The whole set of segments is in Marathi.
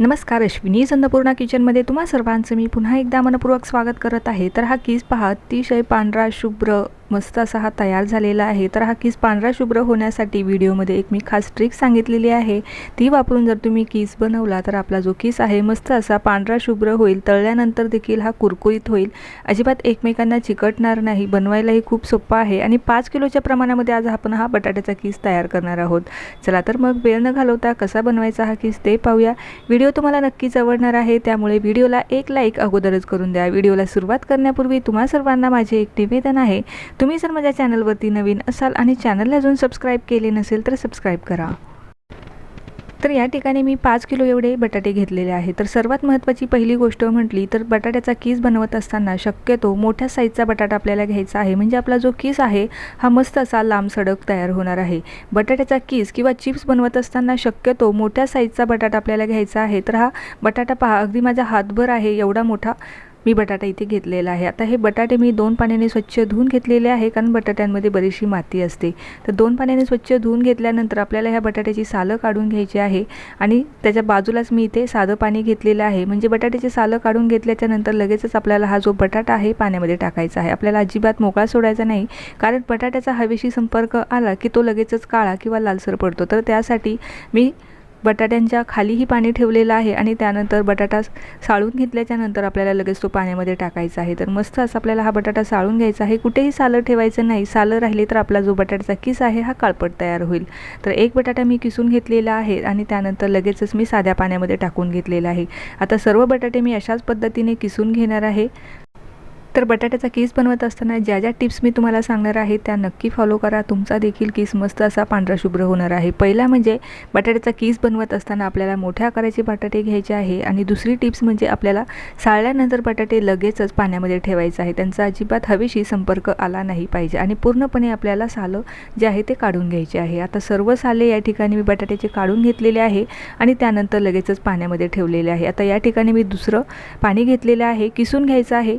नमस्कार अश्विनी अन्नपूर्णा किचनमध्ये तुम्हा सर्वांचं मी पुन्हा एकदा मनपूर्वक स्वागत करत आहे. तर हा किस पहा अतिशय पांढरा शुभ्र मस्त असा हा तयार झालेला आहे. तर हा किस पांढरा शुभ्र होण्यासाठी व्हिडिओमध्ये एक मी खास ट्रिक सांगितलेली आहे. ती वापरून जर तुम्ही किस बनवला तर आपला जो किस आहे मस्त असा पांढरा शुभ्र होईल. तळल्यानंतर देखील हा कुरकुरीत होईल. अजिबात एकमेकांना चिकटणार नाही. बनवायलाही खूप सोपं आहे. आणि पाच किलोच्या प्रमाणामध्ये आज आपण हा बटाट्याचा किस तयार करणार आहोत. चला तर मग वेळ न घालवता कसा बनवायचा हा किस ते पाहूया. व्हिडिओ तुम्हाला नक्कीच आवडणार आहे. त्यामुळे व्हिडिओला एक लाईक अगोदरच करून द्या. व्हिडिओला सुरुवात करण्यापूर्वी तुम्हा सर्वांना माझे एक निवेदन आहे. तुम्ही जर माझ्या चॅनलवरती नवीन असाल आणि चॅनलला अजून सबस्क्राईब केले नसेल तर सबस्क्राईब करा. तर या ठिकाणी मी पाच किलो एवढे बटाटे घेतलेले आहे तर सर्वात महत्त्वाची पहिली गोष्ट म्हटली तर बटाट्याचा कीस बनवत असताना शक्यतो मोठ्या साईजचा बटाटा आपल्याला घ्यायचा आहे. म्हणजे आपला जो कीस आहे हा मस्त असा लांब सडक तयार होणार आहे. बटाट्याचा कीस किंवा चिप्स बनवत असताना शक्यतो मोठ्या साईजचा बटाटा आपल्याला घ्यायचा आहे. तर हा बटाटा पहा अगदी माझा हातभर आहे एवढा मोठा मी बटाटा इथे घेतलेला आहे. आता हे बटाटे मी दोन पाण्याने स्वच्छ धुवून घेतलेले आहे कारण बटाट्यांमध्ये बरीचशी माती असते. तर दोन पाण्याने स्वच्छ धुवून घेतल्यानंतर आपल्याला ह्या बटाट्याची सालं काढून घ्यायची आहे आणि त्याच्या बाजूलाच मी इथे साधं पाणी घेतलेलं आहे. म्हणजे बटाट्याची सालं काढून घेतल्याच्या नंतर लगेचच आपल्याला हा जो बटाटा आहे पाण्यामध्ये टाकायचा आहे. आपल्याला अजिबात मोकळा सोडायचा नाही कारण बटाट्याचा हवेशी संपर्क आला की तो लगेचच काळा किंवा लालसर पडतो. तर त्यासाठी मी बटाट्यांच्या खालीही पाणी ठेवलेलं आहे आणि त्यानंतर बटाटा साळून घेतल्याच्या नंतर आपल्याला लगेच तो पाण्यामध्ये टाकायचा आहे. तर मस्त असं आपल्याला हा बटाटा साळून घ्यायचा आहे. कुठेही सालं ठेवायचं नाही. सालं राहिले तर आपला जो बटाट्याचा किस आहे हा काळपट तयार होईल. तर एक बटाटा मी किसून घेतलेला आहे आणि त्यानंतर लगेचच मी साध्या पाण्यामध्ये टाकून घेतलेला आहे. आता सर्व बटाटे मी अशाच पद्धतीने किसून घेणार आहे. तर बटाट्याचा केस बनवत असताना ज्या ज्या टिप्स मी तुम्हाला सांगणार आहे त्या नक्की फॉलो करा. तुमचा देखील केस मस्त असा पांढरा शुभ्र होणार आहे. पहिला म्हणजे बटाट्याचा केस बनवत असताना आपल्याला मोठ्या आकाराचे बटाटे घ्यायचे आहे आणि दुसरी टिप्स म्हणजे आपल्याला साळल्यानंतर बटाटे लगेचच पाण्यामध्ये ठेवायचं आहे. त्यांचा अजिबात हवेशी संपर्क आला नाही पाहिजे आणि पूर्णपणे आपल्याला सालं जे आहे ते काढून घ्यायचे आहे. आता सर्व साले या ठिकाणी मी बटाट्याचे काढून घेतलेले आहे आणि त्यानंतर लगेचच पाण्यामध्ये ठेवलेले आहे. आता या ठिकाणी मी दुसरं पाणी घेतलेलं आहे. किसून घ्यायचं आहे.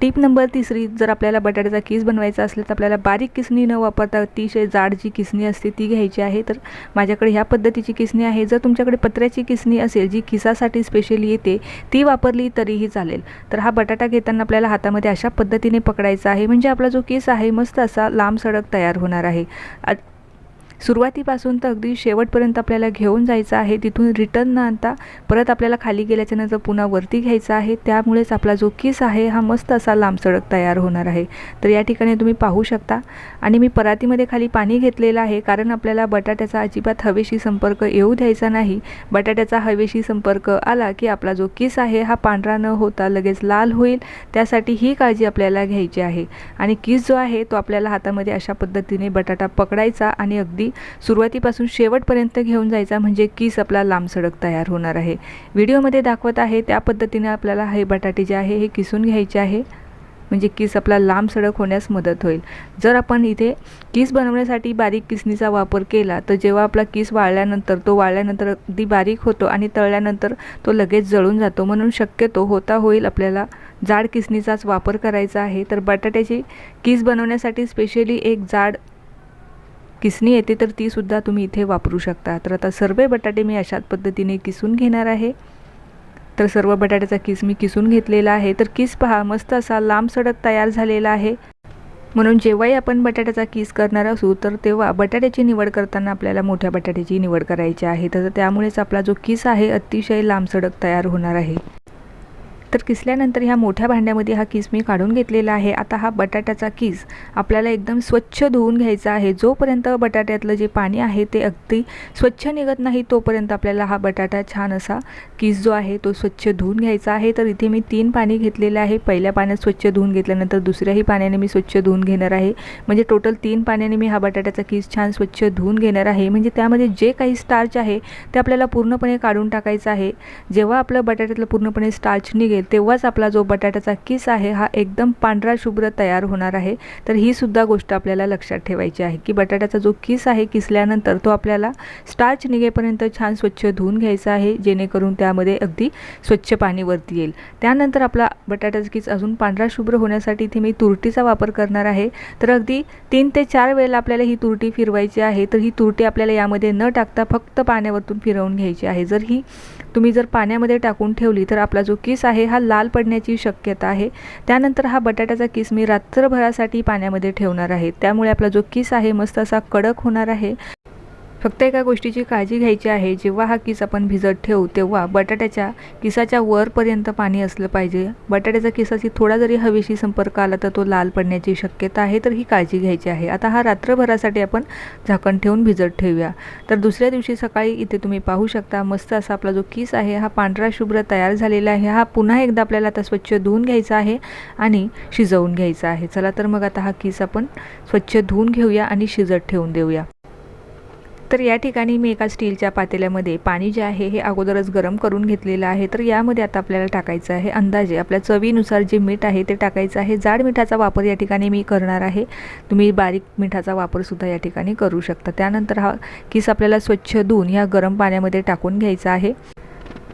टीप नंबर तिसरी जर आपल्याला बटाट्याचा किस बनवायचा असेल तर आपल्याला बारीक किसणी न वापरता अतिशय जाड जी किसणी असते ती घ्यायची आहे. तर माझ्याकडे ह्या पद्धतीची किसणी आहे. जर तुमच्याकडे पत्र्याची किसणी असेल जी किसासाठी स्पेशली येते ती वापरली तरीही चालेल. तर हा बटाटा घेताना आपल्याला हातामध्ये अशा पद्धतीने पकडायचा आहे. म्हणजे आपला जो केस आहे मस्त असा लांब सडक तयार होणार आहे. सुरुवातीपासून तर अगदी शेवटपर्यंत आपल्याला घेऊन जायचं आहे. तिथून रिटर्न न आणता परत आपल्याला खाली गेल्याच्यानंतर पुन्हा वरती घ्यायचा आहे त्यामुळेच आपला जो किस आहे हा मस्त असा लांबसडक तयार होणार आहे. तर या ठिकाणी तुम्ही पाहू शकता. आणि मी परातीमध्ये खाली पाणी घेतलेलं आहे कारण आपल्याला बटाट्याचा अजिबात हवेशी संपर्क येऊ द्यायचा नाही. बटाट्याचा हवेशी संपर्क आला की आपला जो किस आहे हा पांढरा न होता लगेच लाल होईल. त्यासाठी ही काळजी आपल्याला घ्यायची आहे. आणि किस जो आहे तो आपल्याला हातामध्ये अशा पद्धतीने बटाटा पकडायचा आणि अगदी सुरुवातीपासून शेवटपर्यंत घेऊन जायचा म्हणजे कीस आपला लांब सडक तयार होणार आहे. व्हिडिओमध्ये दाखवत आहे त्या पद्धतीने आपल्याला हे बटाटे जे आहे हे किसून घ्यायचे आहे. म्हणजे किस आपला लांब सडक होण्यास मदत होईल. जर आपण इथे किस बनवण्यासाठी बारीक किसणीचा वापर केला तर जेव्हा आपला किस वाळल्यानंतर तो वाळल्यानंतर अगदी बारीक होतो आणि तळल्यानंतर तो लगेच जळून जातो. म्हणून शक्यतो होता होईल आपल्याला जाड किसणीचाच वापर करायचा आहे. तर बटाट्याची किस बनवण्यासाठी स्पेशली एक जाड किसणी येते तर तीसुद्धा तुम्ही इथे वापरू शकता. तर आता सर्व बटाटे मी अशाच पद्धतीने किसून घेणार आहे. तर सर्व बटाट्याचा किस मी किसून घेतलेला आहे. तर किस पहा मस्त असा लांब सडक तयार झालेला आहे. म्हणून जेव्हाही आपण बटाट्याचा किस करणार असू तर तेव्हा बटाट्याची निवड करताना आपल्याला मोठ्या बटाट्याची निवड करायची आहे. तर त्यामुळेच आपला जो किस आहे अतिशय लांब सडक तयार होणार आहे. तर किसल्यानंतर ह्या मोठ्या भांड्यामध्ये हा किस मी काढून घेतलेला आहे. आता हा बटाट्याचा किस आपल्याला एकदम स्वच्छ धुवून घ्यायचा आहे. जोपर्यंत बटाट्यातलं जे पाणी आहे ते अगदी स्वच्छ निघत नाही तोपर्यंत आपल्याला हा बटाटा छान असा किस जो आहे तो स्वच्छ धुवून घ्यायचा आहे. तर इथे मी तीन पाणी घेतलेलं आहे. पहिल्या पाण्यात स्वच्छ धुवून घेतल्यानंतर दुसऱ्याही पाण्याने मी स्वच्छ धुवून घेणार आहे. म्हणजे टोटल तीन पाण्याने मी हा बटाट्याचा किस छान स्वच्छ धुवून घेणार आहे. म्हणजे त्यामध्ये जे काही स्टार्च आहे ते आपल्याला पूर्णपणे काढून टाकायचं आहे. जेव्हा आपलं बटाट्यातलं पूर्णपणे स्टार्च निघेल तेव्हाच आपला जो बटाट्याचा किस आहे हा एकदम पांढरा शुभ्र तयार होणार आहे. तर ही सुद्धा गोष्ट आपल्याला लक्षात ठेवायची आहे की बटाट्याचा जो किस आहे किसल्यानंतर तो आपल्याला स्टार्च निघेपर्यंत छान स्वच्छ धुवून घ्यायचा आहे जेणेकरून त्यामध्ये अगदी स्वच्छ पाणी वरती येईल. त्यानंतर आपला बटाट्याचा किस अजून पांढरा शुभ्र होण्यासाठी इथे मी तुरटीचा वापर करणार आहे. तर अगदी तीन ते चार वेळेला आपल्याला ही तुरटी फिरवायची आहे. तर ही तुरटी आपल्याला यामध्ये न टाकता फक्त पाण्यावरतून फिरवून घ्यायची आहे. जर ही तुम्ही जर पाण्यामध्ये टाकून ठेवली तर आपला जो किस आहे हा लाल पडण्याची शक्यता आहे. त्यानंतर हा बटाट्याचा किस मी रात्रभरासाठी पाण्यामध्ये ठेवणार आहे. त्यामुळे आपला जो किस आहे मस्त असा कडक होणार आहे. फक्त एका गोष्टीची काळजी घ्यायची आहे जेव्हा हा किस आपण भिजत ठेवू तेव्हा बटाट्याच्या किसाच्या वरपर्यंत पाणी असलं पाहिजे. बटाट्याच्या किसाशी थोडा जरी हवेशी संपर्क आला तर तो लाल पडण्याची शक्यता आहे तर ही काळजी घ्यायची आहे. आता हा रात्रभरासाठी आपण झाकण ठेवून भिजत ठेवूया. तर दुसऱ्या दिवशी सकाळी इथे तुम्ही पाहू शकता मस्त असा आपला जो किस आहे हा पांढरा शुभ्र तयार झालेला आहे. हा पुन्हा एकदा आपल्याला आता स्वच्छ धुवून घ्यायचा आहे आणि शिजवून घ्यायचा आहे. चला तर मग आता हा किस आपण स्वच्छ धुवून घेऊया आणि शिजत ठेवून देऊया. तर या ठिकाणी मी एका स्टीलच्या पातेल्यामध्ये पाणी जे आहे हे अगोदरच गरम करून घेतलेलं आहे. तर यामध्ये आता आपल्याला टाकायचं आहे अंदाजे. आपल्या चवीनुसार जे मीठ आहे ते टाकायचं आहे. जाड मिठाचा वापर या ठिकाणी मी करणार आहे. तुम्ही बारीक मिठाचा वापरसुद्धा या ठिकाणी करू शकता. त्यानंतर हा किस आपल्याला स्वच्छ धुवून ह्या गरम पाण्यामध्ये टाकून घ्यायचा आहे.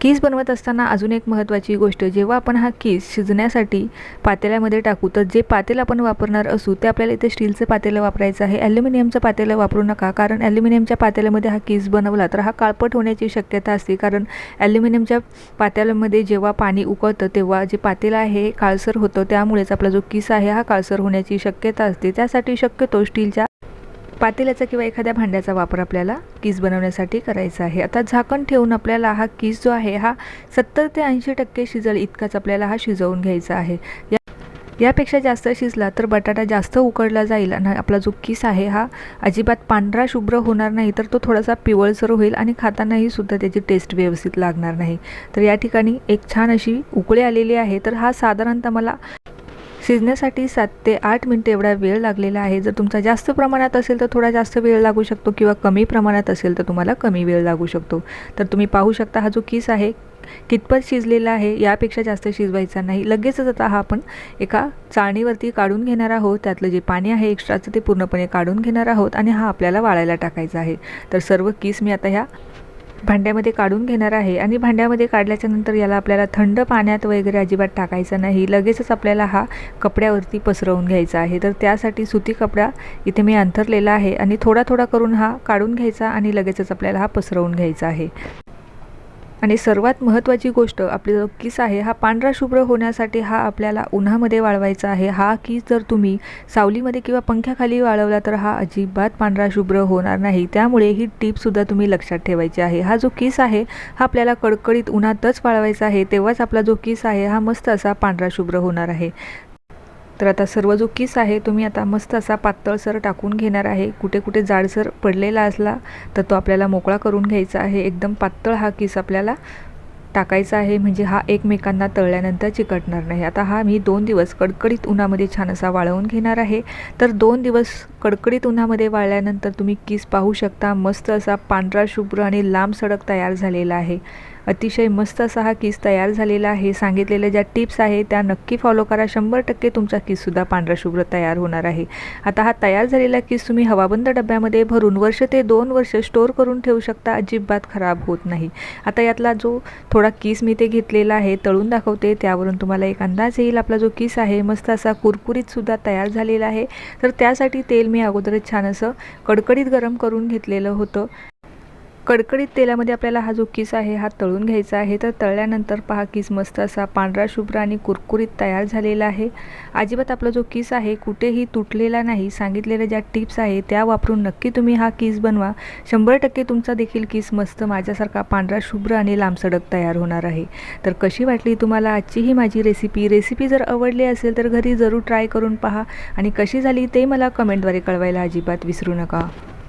कीस बनवत असताना अजून एक महत्त्वाची गोष्ट जेव्हा आपण हा कीस शिजण्यासाठी पातेल्यामध्ये टाकू तर जे पातेलं आपण वापरणार असू ते आपल्याला इथे स्टीलचं पातेलं वापरायचं आहे. ॲल्युमिनियमचं पातेलं वापरू नका कारण ॲल्युमिनियमच्या पातेल्यामध्ये हा कीस बनवला तर हा काळपट होण्याची शक्यता असते. कारण ॲल्युमिनियमच्या पातेल्यामध्ये जेव्हा पाणी उकळतं तेव्हा जे पातेलं आहे काळसर होतं त्यामुळेच आपला जो किस आहे हा काळसर होण्याची शक्यता असते. त्यासाठी शक्यतो स्टीलच्या पातेल्याचा किंवा एखाद्या भांड्याचा वापर आपल्याला कीस बनवण्यासाठी करायचा आहे. आता झाकण ठेवून आपल्याला हा कीस जो आहे हा सत्तर ते ऐंशी टक्के शिजल इतकाच आपल्याला हा शिजवून घ्यायचा आहे. या यापेक्षा जास्त शिजला तर बटाटा जास्त उकडला जाईल आणि आपला जो किस आहे हा अजिबात पांढरा शुभ्र होणार नाही तर तो थोडासा पिवळसर होईल आणि खातानाही सुद्धा त्याची टेस्ट व्यवस्थित लागणार नाही. तर या ठिकाणी एक छान अशी उकळी आलेली आहे. तर हा साधारणतः मला शिजण्यासाठी सात ते आठ मिनटं एवढा वेळ लागलेला आहे. जर तुमचा जास्त प्रमाणात असेल तर थोडा जास्त वेळ लागू शकतो किंवा कमी प्रमाणात असेल तर तुम्हाला कमी वेळ लागू शकतो. तर तुम्ही पाहू शकता हा जो किस आहे कितपत शिजलेला आहे यापेक्षा जास्त शिजवायचा नाही. लगेचच आता हा आपण एका चाळणीवरती काढून घेणार आहोत. त्यातलं जे पाणी आहे एक्स्ट्राचं ते पूर्णपणे काढून घेणार आहोत आणि हा आपल्याला वाळायला टाकायचा आहे. तर सर्व किस मी आता ह्या भांड्यामध्ये काढून घेणार आहे आणि भांड्यामध्ये काढल्याच्या नंतर याला आपल्याला थंड पाण्यात वगैरे अजिबात टाकायचं नाही. लगेचच आपल्याला हा कपड्यावरती पसरवून घ्यायचा आहे. तर त्यासाठी सुती कपडा इथे मी अंथरलेला आहे आणि थोडा थोडा करून हा काढून घ्यायचा आणि लगेचच आपल्याला हा पसरवून घ्यायचा आहे. आणि सर्वात महत्त्वाची गोष्ट आपली जो किस आहे हा पांढरा शुभ्र होण्यासाठी हा आपल्याला उन्हामध्ये वाळवायचा आहे. हा किस जर तुम्ही सावलीमध्ये किंवा पंख्याखाली वाळवला तर हा अजिबात पांढरा शुभ्र होणार नाही. त्यामुळे ही टीपसुद्धा तुम्ही लक्षात ठेवायची आहे. हा जो किस आहे हा आपल्याला कडकडीत उन्हातच वाळवायचा आहे. तेव्हाच आपला जो किस आहे हा मस्त असा पांढरा शुभ्र होणार आहे. तर आता सर्व जो किस आहे तुम्ही आता मस्त असा पातळसर टाकून घेणार आहे. कुठे कुठे जाडसर पडलेला असला तर तो आपल्याला मोकळा करून घ्यायचा आहे. एकदम पातळ हा किस आपल्याला टाकायचा आहे. म्हणजे हा एकमेकांना तळल्यानंतर चिकटणार नाही. आता हा मी दोन दिवस कडकडीत उन्हामध्ये छान असा वाळवून घेणार आहे. तर दोन दिवस कडकडीत उन्हामध्ये वाळल्यानंतर तुम्ही किस पाहू शकता. मस्त असा पांढरा शुभ्र आणि लांब सडक तयार झालेला आहे. अतिशय मस्त असा हा किस तयार झालेला आहे. सांगितलेल्या ज्या टिप्स आहे त्या नक्की फॉलो करा. शंभर टक्के तुमचा किससुद्धा पांढरा शुभ्र तयार होणार आहे. आता हा तयार झालेला किस तुम्ही हवाबंद डब्यामध्ये भरून वर्ष ते दोन वर्ष स्टोअर करून ठेवू शकता. अजिबात खराब होत नाही. आता यातला जो थोडा किस मी ते घेतलेला आहे तळून दाखवते. त्यावरून तुम्हाला एक अंदाज येईल. आपला जो किस आहे मस्त असा कुरकुरीतसुद्धा तयार झालेला आहे. तर त्यासाठी तेल मी अगोदरच छान असं कडकडीत गरम करून घेतलेलं होतं. कडकडीत तेलामध्ये आपल्याला हा जो किस आहे हा तळून घ्यायचा आहे. तर तळल्यानंतर पहा किस मस्त असा पांढरा शुभ्र आणि कुरकुरीत तयार झालेला आहे. अजिबात आपला जो किस आहे कुठेही तुटलेला नाही. सांगितलेल्या ज्या टिप्स आहे त्या वापरून नक्की तुम्ही हा किस बनवा. शंभर टक्के तुमचा देखील किस मस्त माझ्यासारखा पांढरा शुभ्र आणि लांबसडक तयार होणार आहे. तर कशी वाटली तुम्हाला आजची ही माझी रेसिपी रेसिपी जर आवडली असेल तर घरी जरूर ट्राय करून पहा. आणि कशी झाली ते मला कमेंटद्वारे कळवायला अजिबात विसरू नका.